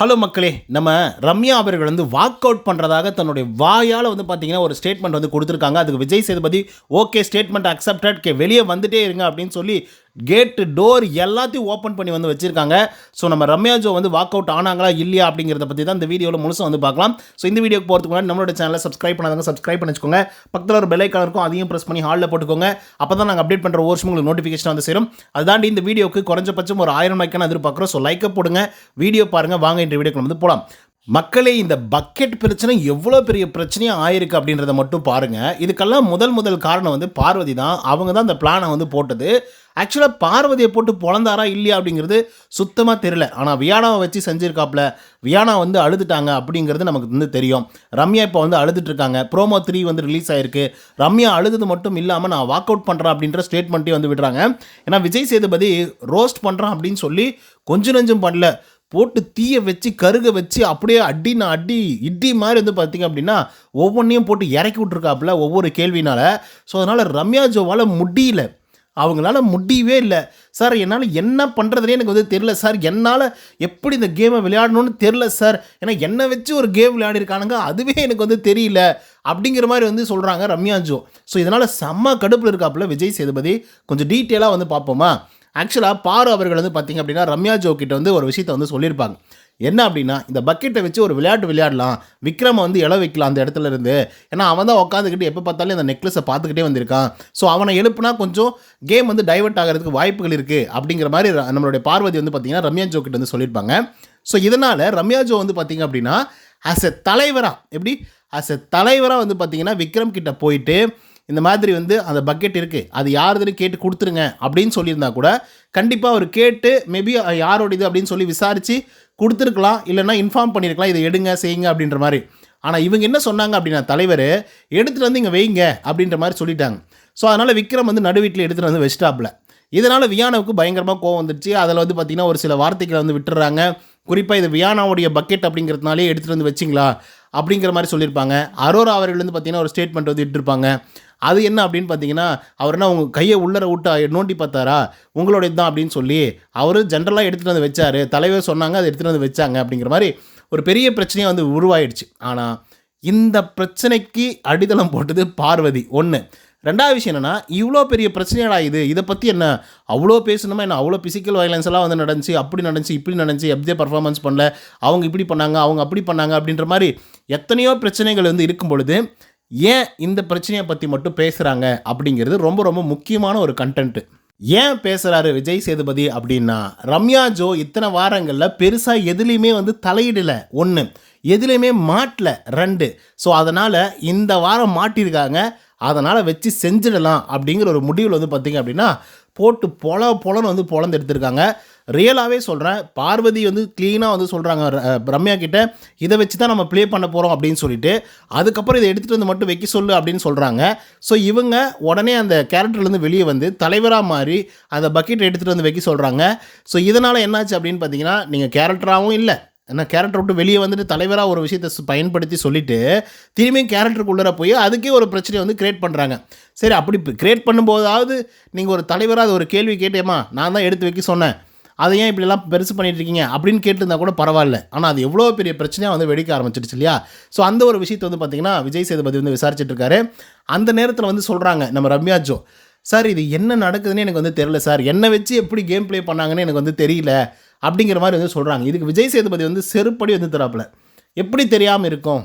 Hello மக்களே. நம்ம ரம்யா அவர்கள் வந்து வாக் அவுட் பண்ணுறதாக தன்னுடைய வாயால் வந்து பார்த்தீங்கன்னா ஒரு ஸ்டேட்மெண்ட் வந்து கொடுத்துருக்காங்க. அதுக்கு Vijay Sethupathi okay statement accepted K வெளியே வந்துட்டே இருங்க அப்படின்னு சொல்லி கேட்டு டோர் எல்லாத்தையும் ஓப்பன் பண்ணி வந்து வச்சுருக்காங்க. ஸோ நம்ம ரம்யா ஜோ வந்து வாக் அவுட் ஆனாங்களா இல்லையா அப்படிங்கிறத பற்றி தான் இந்த வீடியோவில் முழுசும் வந்து பார்க்கலாம். ஸோ இந்த வீடியோக்கு போகிறதுக்கு முன்னாடி நம்மளோட சேனலை சப்ஸ்கிரைப் பண்ணாதவங்க சப்ஸ்கிரைப் பண்ணி வச்சுக்கோங்க பக்கத்தில் ஒரு பெல் இருக்கும் அதையும் ப்ரெஸ் பண்ணி ஹாலில் போட்டுக்கோங்க. அப்போ தான் நாங்கள் அப்டேட் பண்ணுற ஒரு உங்களுக்கு நோட்டிஃபிகேஷன் வந்து சேரும். அதுதாண்டி இந்த வீடியோக்கு குறைஞ்சபட்சம் ஒரு ஆயிரம் லைக்கான எதிர்பார்க்குறோம். ஸோ லைக்கை போடுங்க. வீடியோ பாருங்கள் வாங்க இந்த வீடியோக்கு வந்து போகலாம் மக்களே இந்த பக்கெட் பிரச்சனை எவ்வளோ பெரிய பிரச்சனையாக ஆயிருக்கு அப்படின்றத மட்டும் பாருங்கள் இதுக்கெல்லாம் முதல் முதல் காரணம் வந்து பார்வதி தான். அவங்க தான் அந்த பிளானை வந்து போட்டது. ஆக்சுவலாக பார்வதியை போட்டு பிறந்தாரா இல்லையா அப்படிங்கிறது சுத்தமாக தெரியல. ஆனால் வியானாவை வச்சு செஞ்சுருக்காப்புல வியானா வந்து அழுதுட்டாங்க அப்படிங்கிறது நமக்கு வந்து தெரியும். ரம்யா இப்போ வந்து அழுதுட்ருக்காங்க ப்ரோமோ த்ரீ வந்து ரிலீஸ் ஆயிருக்கு. ரம்யா அழுது மட்டும் இல்லாமல் நான் வாக் அவுட் பண்ணுறேன் அப்படின்ற ஸ்டேட்மெண்ட்டையும் வந்து விடுறாங்க. ஏன்னா விஜய் சேதுபதி ரோஸ்ட் பண்ணுறான் அப்படின்னு சொல்லி கொஞ்சம் நெஞ்சம் பண்ணல. போட்டு தீயை வச்சு கருக வச்சு அப்படியே அடினா அடி இடி மாதிரி வந்து பார்த்தீங்க அப்படின்னா ஒவ்வொன்றையும் போட்டு இறக்கி விட்ருக்காப்புல ஒவ்வொரு கேள்வினால். ஸோ அதனால் ரம்யா ஜோவால் முடியல. அவங்களால முடியவே இல்லை. சார் என்னால் என்ன பண்ணுறதுனே எனக்கு வந்து தெரில சார் என்னால் எப்படி இந்த கேமை விளையாடணும்னு தெரில சார். ஏன்னா என்னை வச்சு ஒரு கேம் விளையாடிருக்கானுங்க. அதுவே எனக்கு வந்து தெரியல. அப்படிங்கிற மாதிரி வந்து சொல்கிறாங்க ரம்யா ஜோ. ஸோ இதனால் செம்ம கடுப்பில் இருக்காப்புல விஜய் சேதுபதி. கொஞ்சம் டீட்டெயிலாக வந்து பார்ப்போமா? ஆக்சுவலாக பாரு அவர்கள் வந்து பார்த்திங்க அப்படின்னா ரம்யா ஜோக்கிட்ட வந்து ஒரு விஷயத்தை வந்து சொல்லியிருப்பாங்க. என்ன அப்படின்னா இந்த பக்கெட்டை வச்சு ஒரு விளையாட்டு விளையாடலாம். விக்ரமை வந்து இழ வைக்கலாம் அந்த இடத்துல இருந்து. ஏன்னா அவன் தான் உட்காந்துக்கிட்டு எப்போ பார்த்தாலும் இந்த நெக்லஸை பார்த்துக்கிட்டே வந்திருக்கான். ஸோ அவனை எழுப்புனா கொஞ்சம் கேம் வந்து டைவர்ட் ஆகிறதுக்கு வாய்ப்புகள் இருக்குது அப்படிங்கிற மாதிரி நம்மளுடைய பார்வதி வந்து பார்த்திங்கன்னா ரம்யா ஜோ கிட்ட வந்து சொல்லியிருப்பாங்க. ஸோ இதனால் ரம்யா ஜோ வந்து பார்த்திங்க அப்படின்னா ஆஸ் எ தலைவராக எப்படி? ஆஸ் எ தலைவராக வந்து பார்த்திங்கன்னா விக்ரம் கிட்ட போயிட்டு இந்த மாதிரி வந்து அந்த பக்கெட் இருக்குது அது யாருதுன்னு கேட்டு கொடுத்துருங்க அப்படின்னு சொல்லியிருந்தா கூட கண்டிப்பாக அவர் கேட்டு மேபி யாரோடது அப்படின்னு சொல்லி விசாரித்து கொடுத்துருக்கலாம். இல்லைன்னா இன்ஃபார்ம் பண்ணியிருக்கலாம் இதை எடுங்க செய்யுங்க அப்படின்ற மாதிரி. ஆனால் இவங்க என்ன சொன்னாங்க அப்படின்னா தலைவர் எடுத்துகிட்டு வந்து இங்கே வைங்க அப்படின்ற மாதிரி சொல்லிட்டாங்க. ஸோ அதனால் விக்ரம் வந்து நடுவீட்டில் எடுத்துகிட்டு வந்து வெஸ்டாப்பில் இதனால் வியானாவுக்கு பயங்கரமாக கோவம் வந்துடுச்சு அதில் வந்து பார்த்திங்கன்னா ஒரு சில வார்த்தைகளை வந்து விட்டுறாங்க. குறிப்பாக இது வியானாவுடைய பக்கெட் அப்படிங்கிறதுனாலே எடுத்துகிட்டு வந்து வச்சிங்களா? அப்படிங்கிற மாதிரி சொல்லியிருப்பாங்க. அரோரா அவர்கள்லேருந்து பார்த்தீங்கன்னா ஒரு ஸ்டேட்மெண்ட் வந்து இட்டிருப்பாங்க. அது என்ன அப்படின்னு பார்த்தீங்கன்னா அவர் என்ன உங்கள் கையை உள்ளர விட்டு நோண்டி பார்த்தாரா? உங்களுடைய தான் அப்படின்னு சொல்லி அவர் ஜென்ரலாக எடுத்துகிட்டு வந்து வச்சார். தலைவர் சொன்னாங்க அதை எடுத்துகிட்டு வந்து வச்சாங்க அப்படிங்கிற மாதிரி ஒரு பெரிய பிரச்சனையாக வந்து உருவாயிடுச்சு. ஆனால் இந்த பிரச்சனைக்கு அடித்தளம் போட்டது பார்வதி. ஒன்று ரெண்டாவது விஷயம் என்னென்னா இவ்வளோ பெரிய பிரச்சனையாடா இது? இதை பற்றி என்ன? அவ்வளோ பேசணுமா? என்ன அவ்வளோ ஃபிசிக்கல் வயலன்ஸ் எல்லாம் வந்து நடந்துச்சு அப்படி நடந்துச்சு இப்படி நடந்துச்சு எப்படியே பர்ஃபார்மன்ஸ் பண்ணல அவங்க இப்படி பண்ணாங்க அவங்க அப்படி பண்ணாங்க அப்படின்ற மாதிரி எத்தனையோ பிரச்சனைகள் வந்து இருக்கும் பொழுது ஏன் இந்த பிரச்சனையை பற்றி மட்டும் பேசுகிறாங்க அப்படிங்கிறது ரொம்ப ரொம்ப முக்கியமான ஒரு கண்டென்ட்டு ஏன் பேசுகிறாரு விஜய் சேதுபதி அப்படின்னா ரம்யா ஜோ இத்தனை வாரங்களில் பெருசாக எதுலேயுமே வந்து தலையிடலை. ஒன்று எதுலேயுமே மாட்டல. ரெண்டு ஸோ அதனால் இந்த வாரம் மாட்டியிருக்காங்க. அதனால் வச்சு செஞ்சிடலாம் அப்படிங்கிற ஒரு முடிவில் வந்து பார்த்திங்க அப்படின்னா போட்டு பொல பொலன்னு வந்து பொலந்து எடுத்திருக்காங்க. ரியலாகவே சொல்கிறேன் பார்வதி வந்து க்ளீனாக வந்து சொல்கிறாங்க ரம்யா கிட்ட இதை வச்சு தான் நம்ம ப்ளே பண்ண போகிறோம் அப்படின்னு சொல்லிட்டு அதுக்கப்புறம் இதை எடுத்துகிட்டு வந்து மட்டும் வைக்க சொல்லு அப்படின்னு சொல்கிறாங்க ஸோ இவங்க உடனே அந்த கேரக்டர்லேருந்து வெளியே வந்து தலைவராக மாறி அந்த பக்கெட் எடுத்துகிட்டு வந்து வைக்க சொல்கிறாங்க ஸோ இதனால் என்னாச்சு அப்படின்னு பார்த்தீங்கன்னா நீங்கள் கேரக்டராகவும் இல்லை ஏன்னா கேரக்டர் விட்டு வெளியே வந்துட்டு தலைவராக ஒரு விஷயத்தை பயன்படுத்தி சொல்லிட்டு திரும்பியும் கேரக்டருக்குள்ளே போய் அதுக்கே ஒரு பிரச்சனையை வந்து கிரியேட் பண்ணுறாங்க சரி அப்படி கிரியேட் பண்ணும்போதாவது நீங்கள் ஒரு தலைவராக அது ஒரு கேள்வி கேட்டேம்மா நான் தான் எடுத்து வைக்க சொன்னேன். அதை ஏன் இப்படிலாம் பெருசு பண்ணிட்டு இருக்கீங்க? அப்படின்னு கேட்டிருந்தா கூட பரவாயில்ல. ஆனால் அது எவ்வளோ பெரிய பிரச்சனையாக வந்து வெடிக்க ஆரம்பிச்சிடுச்சு இல்லையா? ஸோ அந்த ஒரு விஷயத்தை வந்து பார்த்தீங்கன்னா விஜய் சேதுபதி வந்து விசாரிச்சுட்டு இருக்காரு. அந்த நேரத்தில் வந்து சொல்கிறாங்க நம்ம ரம்யா ஜோ சார் இது என்ன நடக்குதுன்னு எனக்கு வந்து தெரியல சார். என்னை வச்சு எப்படி கேம் ப்ளே பண்ணாங்கன்னு எனக்கு வந்து தெரியல. அப்படிங்கிற மாதிரி வந்து சொல்கிறாங்க இதுக்கு விஜய் சேதுபதி வந்து செருப்படி வந்து தராப்பில். எப்படி தெரியாமல் இருக்கும்?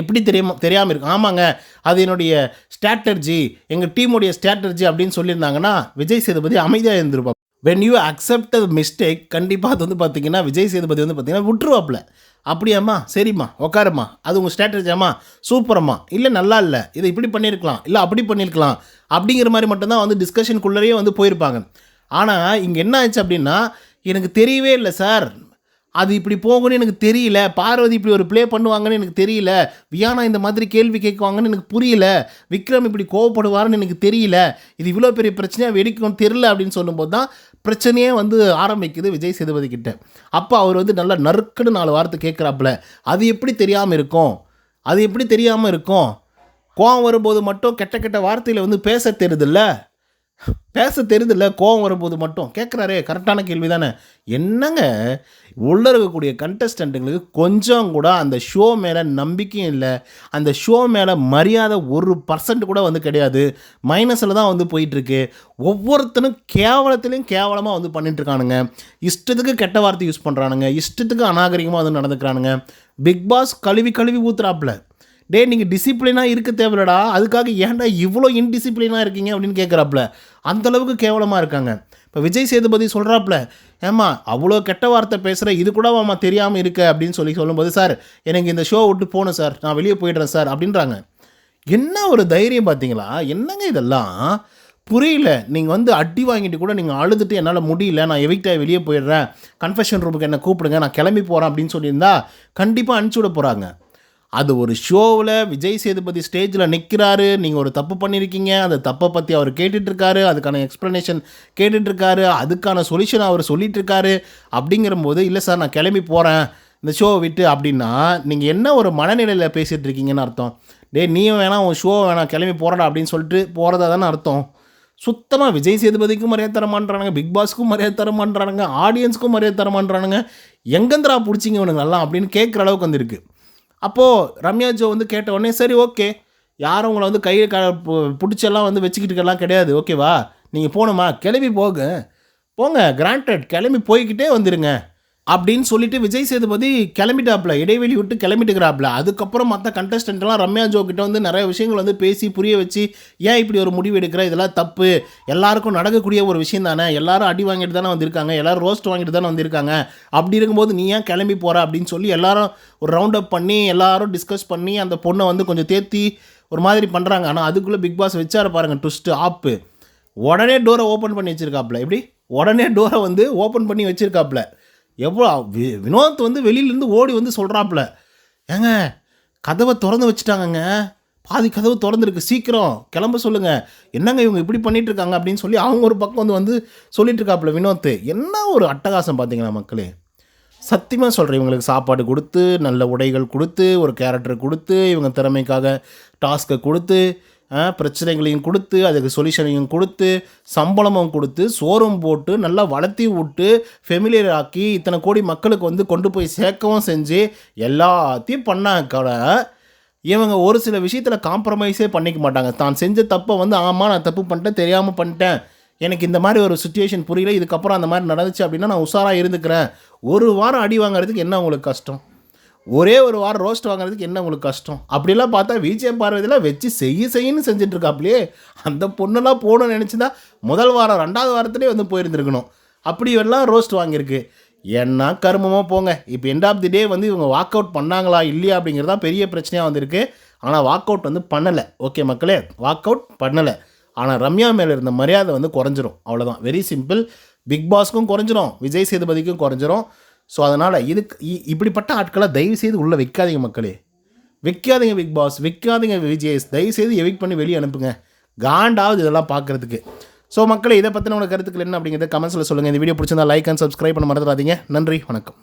எப்படி தெரியாம தெரியாமல் இருக்கும்? ஆமாங்க அது என்னுடைய ஸ்ட்ராட்டர்ஜி எங்கள் டீமுடைய ஸ்ட்ராட்டர்ஜி அப்படின்னு சொல்லியிருந்தாங்கன்னா விஜய் சேதுபதி அமைதியாக இருந்திருப்பாங்க. When you accept the mistake கண்டிப்பாக அது வந்து பார்த்தீங்கன்னா விஜய் சேதுபதி வந்து பார்த்தீங்கன்னா விட்டுருவாப்புல. அப்படியாம்மா? சரிம்மா உட்காரும்மா அது உங்கள் ஸ்ட்ராட்டஜியாம்மா சூப்பரம்மா. இல்லை நல்லா இல்லை. இதை இப்படி பண்ணியிருக்கலாம். இல்லை அப்படி பண்ணியிருக்கலாம். அப்படிங்கிற மாதிரி மட்டும்தான் வந்து டிஸ்கஷனுக்குள்ளேயே வந்து போயிருப்பாங்க. ஆனால் இங்கே என்ன ஆச்சு அப்படின்னா எனக்கு தெரியவே இல்லை சார். அது இப்படி போகும்னு எனக்கு தெரியல. பார்வதி இப்படி ஒரு ப்ளே பண்ணுவாங்கன்னு எனக்கு தெரியல. வியானா இந்த மாதிரி கேள்வி கேட்குவாங்கன்னு எனக்கு புரியல. விக்ரம் இப்படி கோவப்படுவாருன்னு எனக்கு தெரியல. இது இவ்வளோ பெரிய பிரச்சனையாக வெடிக்கும் தெரில அப்படின்னு சொல்லும்போது தான் பிரச்சனையே வந்து ஆரம்பிக்குது விஜய் சேதுபதி கிட்ட. அப்போ அவர் வந்து நல்லா நறுக்குன்னு நாலு வார்த்தை கேட்குறாப்புல. அது எப்படி தெரியாமல் இருக்கும்? அது எப்படி தெரியாமல் இருக்கும்? கோவம் வரும்போது மட்டும் கெட்ட கெட்ட வார்த்தையில் வந்து பேச தெரியுதுல்ல பேச தெரியுதுல்ல கோவம் வரும்போது மட்டும். கேட்குறாரே கரெக்டான கேள்வி தானே என்னங்க? உள்ளே இருக்கக்கூடிய கண்டஸ்டண்ட்டுங்களுக்கு கொஞ்சம் கூட அந்த ஷோ மேலே நம்பிக்கையும் இல்லை. அந்த ஷோ மேலே மரியாதை ஒரு பர்சன்ட் கூட வந்து கிடையாது. மைனஸில் தான் வந்து போயிட்டுருக்கு. ஒவ்வொருத்தனும் கேவலத்துலேயும் கேவலமாக வந்து பண்ணிட்டுருக்கானுங்க. இஷ்டத்துக்கு கெட்ட வார்த்தை யூஸ் பண்ணுறானுங்க இஷ்டத்துக்கு அநாகரிகமாக வந்து நடந்துக்கிறானுங்க. பிக் பாஸ் கழுவி கழுவி ஊத்துறாப்புல. டே நீங்கள் டிசிப்ளினாக இருக்க தேவையில்லடா. அதுக்காக ஏன்டா இவ்வளோ இன்டிசிப்ளினாக இருக்கீங்க அப்படின்னு கேட்குறாப்புல அந்தளவுக்கு கேவலமாக இருக்காங்க. இப்போ விஜய் சேதுபதி சொல்கிறாப்புல ஏம்மா அவ்வளோ கெட்ட வார்த்தை பேசுகிற இது கூட அம்மா தெரியாமல் இருக்க அப்படின்னு சொல்லி சொல்லும்போது சார் எனக்கு இந்த ஷோ விட்டு போகணும் சார். நான் வெளியே போயிடுறேன் சார் அப்படின்றாங்க. என்ன ஒரு தைரியம் பார்த்தீங்களா என்னங்க இதெல்லாம்? புரியல. நீங்கள் வந்து அடி வாங்கிட்டு கூட நீங்கள் அழுதுட்டு என்னால் முடியல. நான் எவிக்டாக வெளியே போயிடுறேன். கன்ஃபெஷன் ரூமுக்கு என்ன கூப்பிடுங்க. நான் கிளம்பி போகிறேன் அப்படின்னு சொல்லியிருந்தா கண்டிப்பாக அனுப்பிச்சி விட போகிறாங்க அது ஒரு ஷோவில் விஜய் சேதுபதி ஸ்டேஜில் நிற்கிறாரு நீங்கள் ஒரு தப்பு பண்ணியிருக்கீங்க அந்த தப்பை பற்றி அவர் கேட்டுட்ருக்காரு. அதுக்கான எக்ஸ்ப்ளனேஷன் கேட்டுட்ருக்காரு. அதுக்கான சொல்யூஷன் அவர் சொல்லிகிட்ருக்காரு அப்படிங்கிற அப்படிங்கிறபோது இல்லை சார் நான் கிளம்பி போகிறேன் இந்த ஷோவை விட்டு அப்படின்னா நீங்கள் என்ன ஒரு மனநிலையில் பேசிகிட்டு இருக்கீங்கன்னு அர்த்தம். டேய் நீயும் வேணாம் உன் ஷோ வேணாம் கிளம்பி போகிறடா அப்படின்னு சொல்லிட்டு போகிறதா தானே அர்த்தம். சுத்தமாக விஜய் சேதுபதிக்கும் மரியாதை தர மாட்டானுங்க பிக் பாஸ்க்கும் மரியாதை தர மாட்டானுங்க ஆடியன்ஸ்க்கும் மரியாதை தர மாட்டானுங்க எங்கேந்திரா பிடிச்சிங்க இவனுங்க நல்லா அப்படின்னு கேட்குற அளவுக்கு வந்துருக்கு. அப்போது ரம்யா ஜோ வந்து கேட்ட உடனே சரி ஓகே. யாரும் உங்களை வந்து கையை க பு- பிடிச்செல்லாம் வந்து வச்சுக்கிட்டுக்கெல்லாம் கிடையாது. ஓகேவா? நீங்கள் போகணுமா? கிளம்பி போங்க போங்க. கிராண்டட் கிளம்பி போய்கிட்டே வந்துடுங்க அப்படின்னு சொல்லிட்டு விஜய் சேதுபதி கிளம்பிட்டாப்புல இடைவெளி விட்டு கிளம்பிட்டுக்கிறாப்ல அதுக்கப்புறம் மற்ற கண்டஸ்டன்ட்லாம் ரம்யா ஜோ கிட்ட வந்து நிறைய விஷயங்கள் வந்து பேசி புரிய வச்சு ஏன் இப்படி ஒரு முடிவு எடுக்கிற? இதெல்லாம் தப்பு. எல்லாருக்கும் நடக்கக்கூடிய ஒரு விஷயம் தானே. எல்லாரும் அடி வாங்கிட்டு தானே வந்திருக்காங்க. எல்லாரும் ரோஸ்ட் வாங்கிட்டு தானே வந்திருக்காங்க. அப்படி இருக்கும்போது நீ ஏன் கிளம்பி போகிற அப்படின்னு சொல்லி எல்லாரும் ஒரு ரவுண்ட் அப் பண்ணி எல்லாரும் டிஸ்கஸ் பண்ணி அந்த பொண்ணை வந்து கொஞ்சம் தேத்தி ஒரு மாதிரி பண்ணுறாங்க ஆனால் அதுக்குள்ளே பிக் பாஸ் வச்சார பாருங்க ட்விஸ்ட்டு ஆப்பு உடனே டோரை ஓப்பன் பண்ணி வச்சுருக்காப்புல. எப்படி? உடனே டோரை வந்து ஓப்பன் பண்ணி வச்சுருக்காப்புல. எவ்வளோ வி- வினோத் வந்து வெளியிலேருந்து ஓடி வந்து சொல்கிறாப்புல ஏங்க கதவை திறந்து வச்சுட்டாங்கங்க. பாதி கதவு திறந்துருக்கு சீக்கிரம். கிளம்ப சொல்லுங்க. என்னங்க இவங்க இப்படி பண்ணிட்டு இருக்காங்க அப்படின்னு சொல்லி அவங்க ஒரு பக்கம் வந்து வந்து சொல்லிட்டு இருக்காப்புல வினோத் என்ன ஒரு அட்டகாசம் பார்த்தீங்களா மக்களே? சத்தியமாக சொல்கிறேன் இவங்களுக்கு சாப்பாடு கொடுத்து நல்ல உடைகள் கொடுத்து ஒரு கேரக்டர் கொடுத்து இவங்க திறமைக்காக டாஸ்க்கை கொடுத்து பிரச்சனைகளையும் கொடுத்து அதுக்கு சொல்யூஷனையும் கொடுத்து சம்பளமும் கொடுத்து சோறும் போட்டு நல்லா வளர்த்தி விட்டு ஃபெமிலியர் ஆக்கி இத்தனை கோடி மக்களுக்கு வந்து கொண்டு போய் சேர்க்கவும் செஞ்சு எல்லாத்தையும் பண்ணாக்க இவங்க ஒரு சில விஷயத்தில் காம்ப்ரமைஸே பண்ணிக்க மாட்டாங்க. தான் செஞ்ச தப்பை வந்து ஆமாம் நான் தப்பு பண்ணிட்டேன் தெரியாமல் பண்ணிட்டேன். எனக்கு இந்த மாதிரி ஒரு சுச்சுவேஷன் புரியல இதுக்கப்புறம் அந்த மாதிரி நடந்துச்சு அப்படின்னா நான் உஷாராக இருந்துக்கிறேன். ஒரு வாரம் அடி வாங்குறதுக்கு என்ன உங்களுக்கு கஷ்டம்? ஒரே ஒரு வாரம் ரோஸ்ட் வாங்குறதுக்கு என்ன உங்களுக்கு கஷ்டம்? அப்படிலாம் பார்த்தா விஜய் பார்வதியில் வச்சு செய்ய செய்யன்னு செஞ்சுட்டு இருக்காப்லையே அந்த பொண்ணெல்லாம் போகணும்னு நினச்சிருந்தா முதல் வாரம் ரெண்டாவது வாரத்துலேயே வந்து போயிருந்துருக்கணும். அப்படி எல்லாம் ரோஸ்ட் வாங்கியிருக்கு. என்ன கருமமாக போங்க. இப்போ எண்ட் ஆஃப் தி டே வந்து இவங்க வாக் அவுட் பண்ணாங்களா இல்லையா அப்படிங்கிறது தான் பெரிய பிரச்சனையாக வந்திருக்கு. ஆனால் வாக் அவுட் வந்து பண்ணலை. ஓகே மக்களே வாக் அவுட் பண்ணலை. ஆனால் ரம்யா மேலே இருந்த மரியாதை வந்து குறைஞ்சிரும். அவ்வளோதான் வெரி சிம்பிள் பிக் பாஸ்க்கும் குறைஞ்சிரும். விஜய் சேதுபதிக்கும் குறைஞ்சிரும். ஸோ அதனால் இதுக்கு இ- இப்படிப்பட்ட ஆட்களை தயவு செய்து உள்ளே வைக்காதீங்க மக்களே. வைக்காதீங்க பிக் பாஸ் வைக்காதீங்க விஜய் தயவு செய்து எவிக் பண்ணி வெளியே அனுப்புங்க. காண்டாவது இதெல்லாம் பார்க்குறதுக்கு ஸோ மக்களே இதை பற்றின உங்களோட கருத்துக்கள் என்ன அப்படிங்கிறத கமெண்ட்ஸில் சொல்லுங்கள் இந்த வீடியோ பிடிச்சிருந்தா லைக் அண்ட் சப்ஸ்கிரைப் பண்ண மறந்துடாதீங்க. நன்றி வணக்கம்.